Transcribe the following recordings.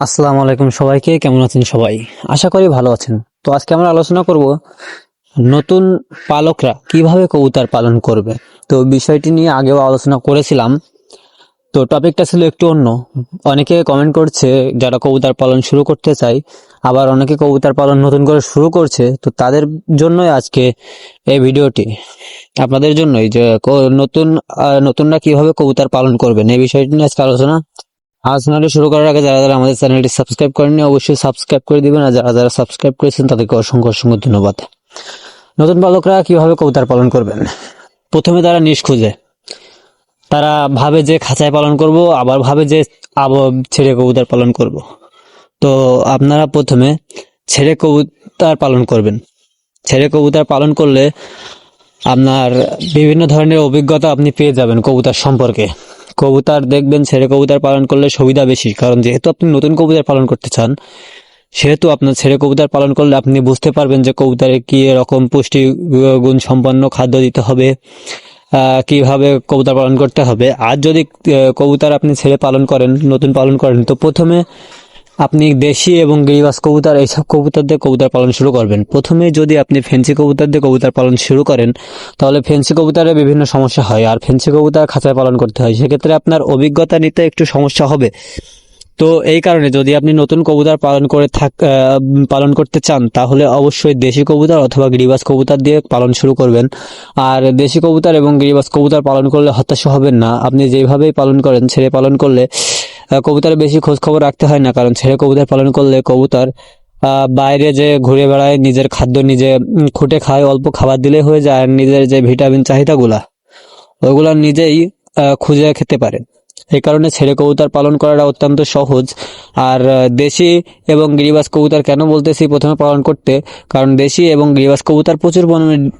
আসসালামু আলাইকুম সবাইকে, কেমন আছেন সবাই? আশা করি ভালো আছেন। তো আজকে আমরা আলোচনা করব নতুন পালকরা কীভাবে কবুতর পালন করবে। তো বিষয়টি নিয়ে আগেও আলোচনা করেছিলাম। তো টপিকটা ছিল একটু অন্য। অনেকে কমেন্ট করছে, যারা কবুতর পালন শুরু করতে চায়, আবার অনেকে কবুতর পালন নতুন করে শুরু করছে। তো তাদের জন্যই আজকে এই ভিডিওটি। আপনাদের জন্যই যে নতুন নতুনরা কীভাবে কবুতর পালন করবেন, এই বিষয়টি নিয়ে আজকে আলোচনা আলোচনাটি শুরু করার আগে যারা যারা আমাদের চ্যানেলটি সাবস্ক্রাইব করেননি, অবশ্যই সাবস্ক্রাইব করে দিবেন। আর যারা যারা সাবস্ক্রাইব করেছেন, তাদেরকে অসংখ্য অসংখ্য ধন্যবাদ। নতুন পালকরা কীভাবে কবুতর পালন করবেন? প্রথমে তারা নিশ খুঁজে। তারা ভাবে যে খাঁচায় পালন করব, আবার ভাবে যে আবার ছেড়ে কবুতর পালন করব। তো আপনারা প্রথমে ছেড়ে কবুতর পালন করবেন। ছেড়ে কবুতর পালন করলে আপনার বিভিন্ন ধরনের অভিজ্ঞতা আপনি পেয়ে যাবেন কবুতর সম্পর্কে। কবুতর দেখবেন, ছেড়ে কবুতর পালন করলে সুবিধা বেশি। কারণ যেহেতু আপনি নতুন কবুতর পালন করতে চান, সেহেতু আপনার ছেড়ে কবুতর পালন করলে আপনি বুঝতে পারবেন যে কবুতরে কি রকম পুষ্টি গুণ সম্পন্ন খাদ্য দিতে হবে কীভাবে কবুতর পালন করতে হবে। আর যদি কবুতর আপনি ছেড়ে পালন করেন, নতুন পালন করেন, তো প্রথমে আপনি দেশি এবং গিরিবাস কবুতর, এইসব কবুতর দিয়ে কবুতর পালন শুরু করবেন। প্রথমে যদি আপনি ফেন্সি কবুতর দিয়ে কবুতর পালন শুরু করেন, তাহলে ফেন্সি কবুতরে বিভিন্ন সমস্যা হয়। আর ফেন্সি কবুতর খাঁচায় পালন করতে হয়। সেক্ষেত্রে আপনার অভিজ্ঞতা নিতে একটু সমস্যা হবে। তো এই কারণে যদি আপনি নতুন কবুতর পালন করে থাক পালন করতে চান, তাহলে অবশ্যই দেশি কবুতর অথবা গিরিবাস কবুতর দিয়ে পালন শুরু করবেন। আর দেশি কবুতর এবং গিরিবাস কবুতর পালন করলে হতাশা হবেন না। আপনি যেভাবেই পালন করেন ছেড়ে পালন করলে কবুতরের বেশি খোঁজ খবর রাখতে হয় না, কারণ ছেড়ে কবুতর পালন করলে কবুতর বাইরে যে ঘুরে বেড়ায়, নিজের খাদ্য নিজে খুঁটে খায়, অল্প খাবার দিলে হয়ে যায়, আর নিজের যে ভিটামিন চাহিদাগুলা ওইগুলো নিজেই খুঁজে খেতে পারে। এই কারণে ছেড়ে কবুতর পালন করাটা অত্যন্ত সহজ। আর দেশি এবং গিরিবাস কবুতর কেন বলতেছি প্রথমে পালন করতে? কারণ দেশি এবং গিরিবাস কবুতর প্রচুর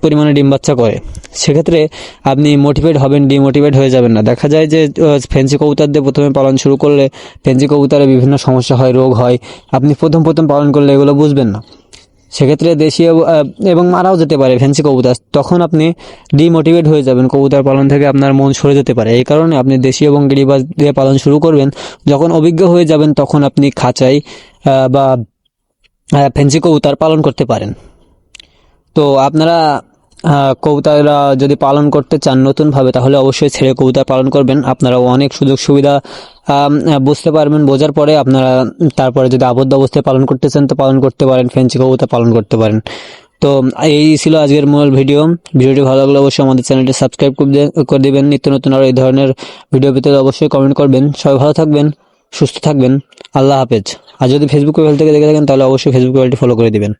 পরিমাণে- ডিম বাচ্চা করে। সেক্ষেত্রে আপনি মোটিভেট হবেন ডিমোটিভেট হয়ে যাবেন না। দেখা যায় যে ফেন্সি কবুতর দিয়ে প্রথমে পালন শুরু করলে ফেন্সি কবুতরে বিভিন্ন সমস্যা হয়, রোগ হয়। আপনি প্রথম প্রথম পালন করলে এগুলো বুঝবেন না। সেক্ষেত্রে দেশীয় এবং মারাও যেতে পারে ফ্যান্সি কবুতর। তখন আপনি ডিমোটিভেট হয়ে যাবেন, কবুতর পালন থেকে আপনার মন সরে যেতে পারে। এই কারণে আপনি দেশি এবং গিরিবাজ দিয়ে পালন শুরু করবেন। যখন অভিজ্ঞ হয়ে যাবেন, তখন আপনি খাঁচাই বা ফ্যান্সি কবুতর পালন করতে পারেন। তো আপনারা আহ, কবুতররা যদি পালন করতে চান নতুনভাবে তাহলে অবশ্যই ছেড়ে কবুতর পালন করবেন। আপনারা অনেক সুযোগ সুবিধা বুঝতে পারবেন। বোঝার পরে আপনারা তারপরে যদি আবদ্ধ অবস্থায় পালন করতে চান তো পালন করতে পারেন ফেন্সি কবুতর পালন করতে পারেন। তো এই ছিল আজকের মূল ভিডিও। ভিডিওটি ভালো লাগলে অবশ্যই আমাদের চ্যানেলটি সাবস্ক্রাইব করে দিবেন। নিত্য নতুন আরও এই ধরনের ভিডিও পেতে অবশ্যই কমেন্ট করবেন। সবাই ভালো থাকবেন সুস্থ থাকবেন। আল্লাহ হাফেজ। আর যদি ফেসবুক পেজ থেকে দেখে থাকেন তাহলে অবশ্যই ফেসবুক পেজটি ফলো করে দিবেন।